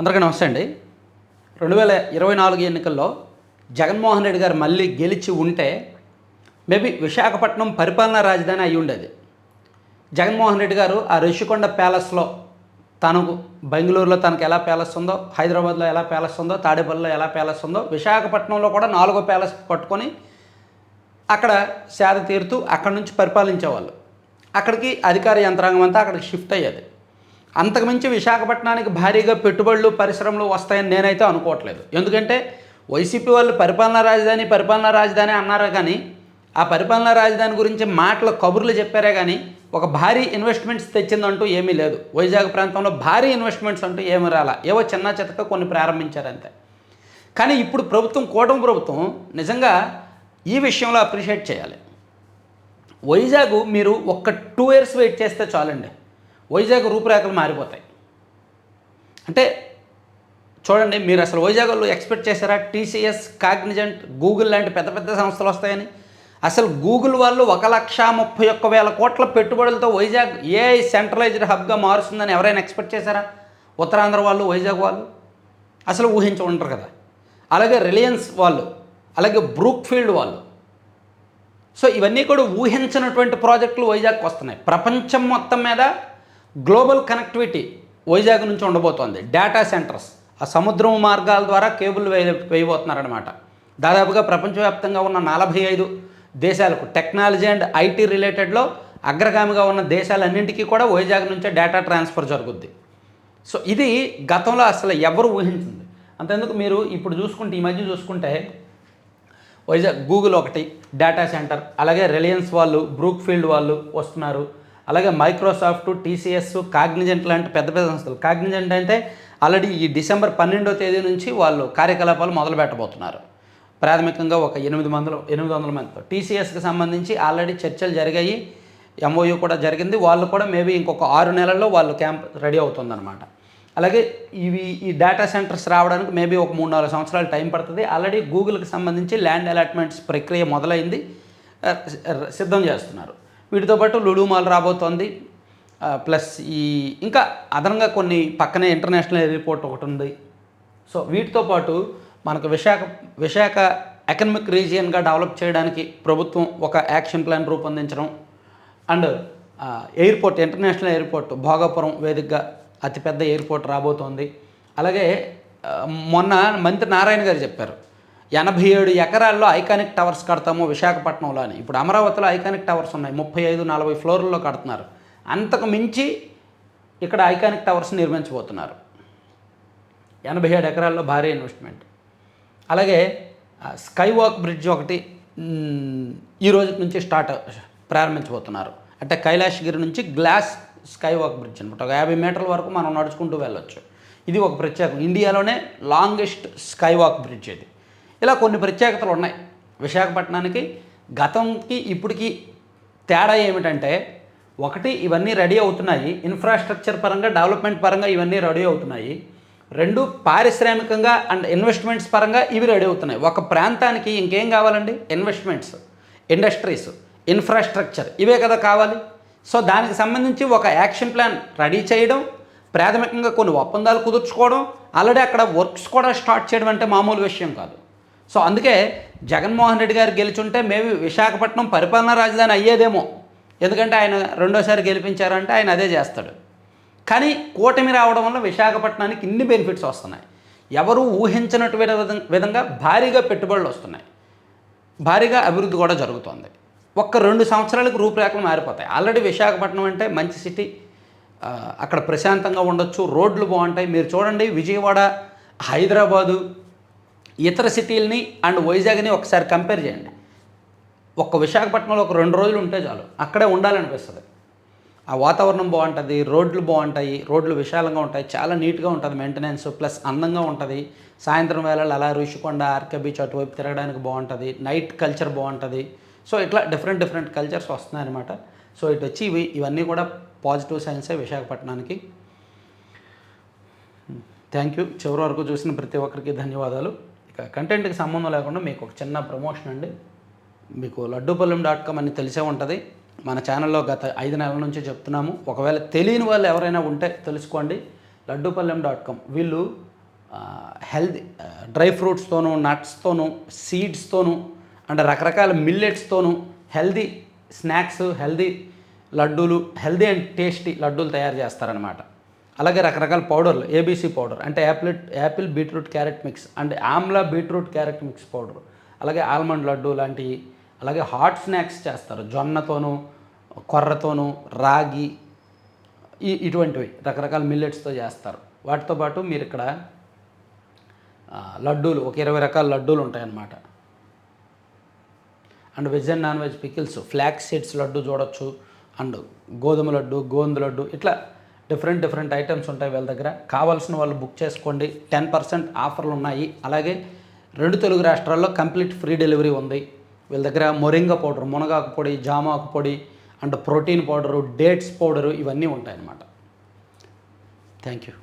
అందరికీ నమస్తే అండి. రెండు వేల ఇరవై నాలుగు ఎన్నికల్లో జగన్మోహన్ రెడ్డి గారు మళ్ళీ గెలిచి ఉంటే మేబీ విశాఖపట్నం పరిపాలనా రాజధాని అయి ఉండేది. జగన్మోహన్ రెడ్డి గారు ఆ రిషికొండ ప్యాలెస్లో తనకు బెంగళూరులో తనకు ఎలా ప్యాలెస్ ఉందో హైదరాబాద్లో ఎలా ప్యాలెస్ ఉందో తాడేపల్లిలో ఎలా ప్యాలెస్ ఉందో విశాఖపట్నంలో కూడా నాలుగో ప్యాలెస్ పట్టుకొని అక్కడ సేద తీరుతూ అక్కడి నుంచి పరిపాలించేవాళ్ళు. అక్కడికి అధికార యంత్రాంగం అంతా అక్కడికి షిఫ్ట్ అయ్యేది. అంతకుమించి విశాఖపట్నానికి భారీగా పెట్టుబడులు పరిశ్రమలు వస్తాయని నేనైతే అనుకోవట్లేదు. ఎందుకంటే వైసీపీ వాళ్ళు పరిపాలనా రాజధాని పరిపాలనా రాజధాని అన్నారు కానీ ఆ పరిపాలనా రాజధాని గురించి మాటలు కబుర్లు చెప్పారే కానీ ఒక భారీ ఇన్వెస్ట్మెంట్స్ తెచ్చిందంటూ ఏమీ లేదు. వైజాగ్ ప్రాంతంలో భారీ ఇన్వెస్ట్మెంట్స్ అంటూ ఏమి రాలా. ఏవో చిన్న చితక కొన్ని ప్రారంభించారంతే కానీ ఇప్పుడు ప్రభుత్వం కూటమి ప్రభుత్వం నిజంగా ఈ విషయంలో అప్రిషియేట్ చేయాలి. వైజాగ్ మీరు ఒక్క టూ ఇయర్స్ వెయిట్ చేస్తే చాలండి. వైజాగ్ రూపురేఖలు మారిపోతాయి. అంటే చూడండి మీరు అసలు వైజాగ్లో ఎక్స్పెక్ట్ చేశారా? టీసీఎస్ కాగ్నిజెంట్ గూగుల్ లాంటి పెద్ద పెద్ద సంస్థలు వస్తాయని? అసలు గూగుల్ వాళ్ళు ఒక లక్ష ముప్పై ఒక్క వేల కోట్ల పెట్టుబడులతో వైజాగ్ ఏఐ సెంట్రలైజ్డ్ హబ్గా మారుస్తుందని ఎవరైనా ఎక్స్పెక్ట్ చేశారా? ఉత్తరాంధ్ర వాళ్ళు వైజాగ్ వాళ్ళు? అసలు ఊహించి ఉంటారు కదా. అలాగే రిలయన్స్ వాళ్ళు అలాగే బ్రూక్ఫీల్డ్ వాళ్ళు. సో ఇవన్నీ కూడా ఊహించినటువంటి ప్రాజెక్టులు వైజాగ్కి వస్తున్నాయి. ప్రపంచం మొత్తం మీద గ్లోబల్ కనెక్టివిటీ వైజాగ్ నుంచి ఉండబోతోంది. డేటా సెంటర్స్ ఆ సముద్రం మార్గాల ద్వారా కేబుల్ వేయ వేయబోతున్నారనమాట దాదాపుగా ప్రపంచవ్యాప్తంగా ఉన్న నలభై ఐదు దేశాలకు టెక్నాలజీ అండ్ ఐటీ రిలేటెడ్లో అగ్రగామిగా ఉన్న దేశాలన్నింటికీ కూడా వైజాగ్ నుంచే డేటా ట్రాన్స్ఫర్ జరుగుద్ది. సో ఇది గతంలో అసలు ఎవరు ఊహించింది? అంతెందుకు మీరు ఇప్పుడు చూసుకుంటే ఈ మధ్య చూసుకుంటే వైజాగ్ గూగుల్ ఒకటి డేటా సెంటర్ అలాగే రిలయన్స్ వాళ్ళు బ్రూక్ ఫీల్డ్ వాళ్ళు వస్తున్నారు. అలాగే మైక్రోసాఫ్ట్ టీసీఎస్ కాగ్నిజెంట్ లాంటి పెద్ద పెద్ద సంస్థలు. కాగ్నిజెంట్ అంటే ఆల్రెడీ ఈ డిసెంబర్ పన్నెండో తేదీ నుంచి వాళ్ళు కార్యకలాపాలు మొదలు పెట్టబోతున్నారు. ప్రాథమికంగా ఒక ఎనిమిది మందిలో ఎనిమిది వందల మందితో. టీసీఎస్కి సంబంధించి ఆల్రెడీ చర్చలు జరిగాయి. ఎంఓయూ కూడా జరిగింది. వాళ్ళు కూడా మేబీ ఇంకొక ఆరు నెలల్లో వాళ్ళు క్యాంప్ రెడీ అవుతుందన్నమాట. అలాగే ఇవి ఈ డేటా సెంటర్స్ రావడానికి మేబీ ఒక మూడు నాలుగు సంవత్సరాలు టైం పడుతుంది. ఆల్రెడీ గూగుల్కి సంబంధించి ల్యాండ్ అలాట్మెంట్స్ ప్రక్రియ మొదలైంది. సిద్ధం చేస్తున్నారు. వీటితో పాటు లులు మాల్ రాబోతోంది. ప్లస్ ఈ ఇంకా అదనంగా కొన్ని పక్కనే ఇంటర్నేషనల్ ఎయిర్పోర్ట్ ఒకటి ఉంది సో వీటితో పాటు మనకు విశాఖ విశాఖ ఎకనమిక్ రీజియన్గా డెవలప్ చేయడానికి ప్రభుత్వం ఒక యాక్షన్ ప్లాన్ రూపొందించడం. And airport international airport Bhogapuram వేదికగా అతిపెద్ద ఎయిర్పోర్ట్ రాబోతోంది. అలాగే మొన్న మంత్రి నారాయణ గారు చెప్పారు. ఎనభై ఏడు ఎకరాల్లో ఐకానిక్ టవర్స్ కడతాము విశాఖపట్నంలో అని ఇప్పుడు అమరావతిలో ఐకానిక్ టవర్స్ ఉన్నాయి. ముప్పై ఐదు నలభై ఫ్లోర్లలో కడుతున్నారు. అంతకు మించి ఇక్కడ ఐకానిక్ టవర్స్ నిర్మించబోతున్నారు. ఎనభై ఏడు ఎకరాల్లో భారీ ఇన్వెస్ట్మెంట్. అలాగే స్కై వాక్ బ్రిడ్జ్ ఒకటి ఈ రోజు నుంచి స్టార్ట్ ప్రారంభించబోతున్నారు. అంటే కైలాసగిరి నుంచి గ్లాస్ స్కై వాక్ బ్రిడ్జ్ అనమాట. ఒక యాభై మీటర్ల వరకు మనం నడుచుకుంటూ వెళ్ళొచ్చు. ఇది ఒక ప్రత్యేకం. ఇండియాలోనే లాంగెస్ట్ స్కై వాక్ బ్రిడ్జ్ ఇది. ఇలా కొన్ని ప్రత్యేకతలు ఉన్నాయి. విశాఖపట్నానికి గతంకి ఇప్పటికి తేడా ఏమిటంటే ఒకటి ఇవన్నీ రెడీ అవుతున్నాయి. ఇన్ఫ్రాస్ట్రక్చర్ పరంగా డెవలప్మెంట్ పరంగా ఇవన్నీ రెడీ అవుతున్నాయి. రెండు పారిశ్రామికంగా అండ్ ఇన్వెస్ట్మెంట్స్ పరంగా ఇవి రెడీ అవుతున్నాయి. ఒక ప్రాంతానికి ఇంకేం కావాలండి? ఇన్వెస్ట్మెంట్స్ ఇండస్ట్రీస్ ఇన్ఫ్రాస్ట్రక్చర్ ఇవే కదా కావాలి. సో దానికి సంబంధించి ఒక యాక్షన్ ప్లాన్ రెడీ చేయడం ప్రాథమికంగా కొన్ని ఒప్పందాలు కుదుర్చుకోవడం ఆల్రెడీ అక్కడ వర్క్స్ కూడా స్టార్ట్ చేయడం అంటే మామూలు విషయం కాదు. సో అందుకే జగన్మోహన్ రెడ్డి గారు గెలిచుంటే మేబీ విశాఖపట్నం పరిపాలనా రాజధాని అయ్యేదేమో. ఎందుకంటే ఆయన రెండోసారి గెలిపించారంటే ఆయన అదే చేస్తాడు. కానీ కూటమి రావడం వల్ల విశాఖపట్నానికి ఇన్ని బెనిఫిట్స్ వస్తున్నాయి. ఎవరు ఊహించినట్టు విధ- విధంగా భారీగా పెట్టుబడులు వస్తున్నాయి. భారీగా అభివృద్ధి కూడా జరుగుతోంది. ఒక్క రెండు సంవత్సరాలకు రూపురేఖలు మారిపోతాయి. ఆల్రెడీ విశాఖపట్నం అంటే మంచి సిటీ. అక్కడ ప్రశాంతంగా ఉండొచ్చు. రోడ్లు బాగుంటాయి. మీరు చూడండి విజయవాడ హైదరాబాదు ఇతర సిటీలని అండ్ వైజాగ్ని ఒకసారి కంపేర్ చేయండి. ఒక్క విశాఖపట్నంలో ఒక రెండు రోజులు ఉంటే చాలు. అక్కడే ఉండాలనిపిస్తుంది. ఆ వాతావరణం బాగుంటుంది రోడ్లు బాగుంటాయి రోడ్లు విశాలంగా ఉంటాయి చాలా నీట్గా ఉంటుంది మెయింటెనెన్స్ ప్లస్ అందంగా ఉంటుంది. సాయంత్రం వేళలు అలా ఋషికొండ ఆర్కే బీచ్ అటువైపు తిరగడానికి బాగుంటుంది. నైట్ కల్చర్ బాగుంటుంది. సో ఇట్లా డిఫరెంట్ డిఫరెంట్ కల్చర్స్ వస్తున్నాయి అనమాట సో ఇటు వచ్చి ఇవి ఇవన్నీ కూడా పాజిటివ్ సైన్సే విశాఖపట్నానికి. Hmm. థ్యాంక్ యూ చివరి వరకు చూసిన ప్రతి ఒక్కరికి ధన్యవాదాలు. కంటెంట్కి సంబంధం లేకుండా మీకు ఒక చిన్న ప్రమోషన్ అండి. మీకు లడ్డూపల్లెం డాట్ కామ్ అని తెలిసే ఉంటుంది. మన ఛానల్లో గత ఐదు నెలల నుంచి చెప్తున్నాము. ఒకవేళ తెలియని వాళ్ళు ఎవరైనా ఉంటే తెలుసుకోండి. లడ్డూపల్లెం డాట్ కామ్ వీళ్ళు హెల్దీ డ్రై ఫ్రూట్స్తోనూ నట్స్తోనూ సీడ్స్తోనూ అండ్ రకరకాల మిల్లెట్స్తోనూ హెల్దీ స్నాక్స్ హెల్దీ లడ్డూలు హెల్దీ అండ్ టేస్టీ లడ్డూలు తయారు చేస్తారనమాట అలాగే రకరకాల పౌడర్లు ఏబీసీ పౌడర్ అంటే apple apple beetroot carrot mix and amla beetroot carrot mix powder అలాగే ఆల్మండ్ లడ్డు లాంటివి అలాగే హాట్ స్నాక్స్ చేస్తారు జొన్నతోనూ కొర్రతోనూ రాగి ఈ ఇటువంటివి రకరకాల మిల్లెట్స్తో చేస్తారు. వాటితో పాటు మీరు ఇక్కడ లడ్డూలు ఒక ఇరవై రకాల లడ్డూలు ఉంటాయన్నమాట. And veg and non veg pickles flax seeds laddu చూడొచ్చు అండ్ గోధుమ లడ్డు గోందు లడ్డు ఇట్లా డిఫరెంట్ డిఫరెంట్ ఐటమ్స్ ఉంటాయి వీళ్ళ దగ్గర. కావాల్సిన వాళ్ళు బుక్ చేసుకోండి. టెన్ పర్సెంట్ ఆఫర్లు ఉన్నాయి. అలాగే రెండు తెలుగు రాష్ట్రాల్లో కంప్లీట్ ఫ్రీ డెలివరీ ఉంది. వీళ్ళ దగ్గర మొరింగ పౌడర్ మునగాకు పొడి జామాకు పొడి and protein powder dates powder ఇవన్నీ ఉంటాయన్నమాట. Thank you.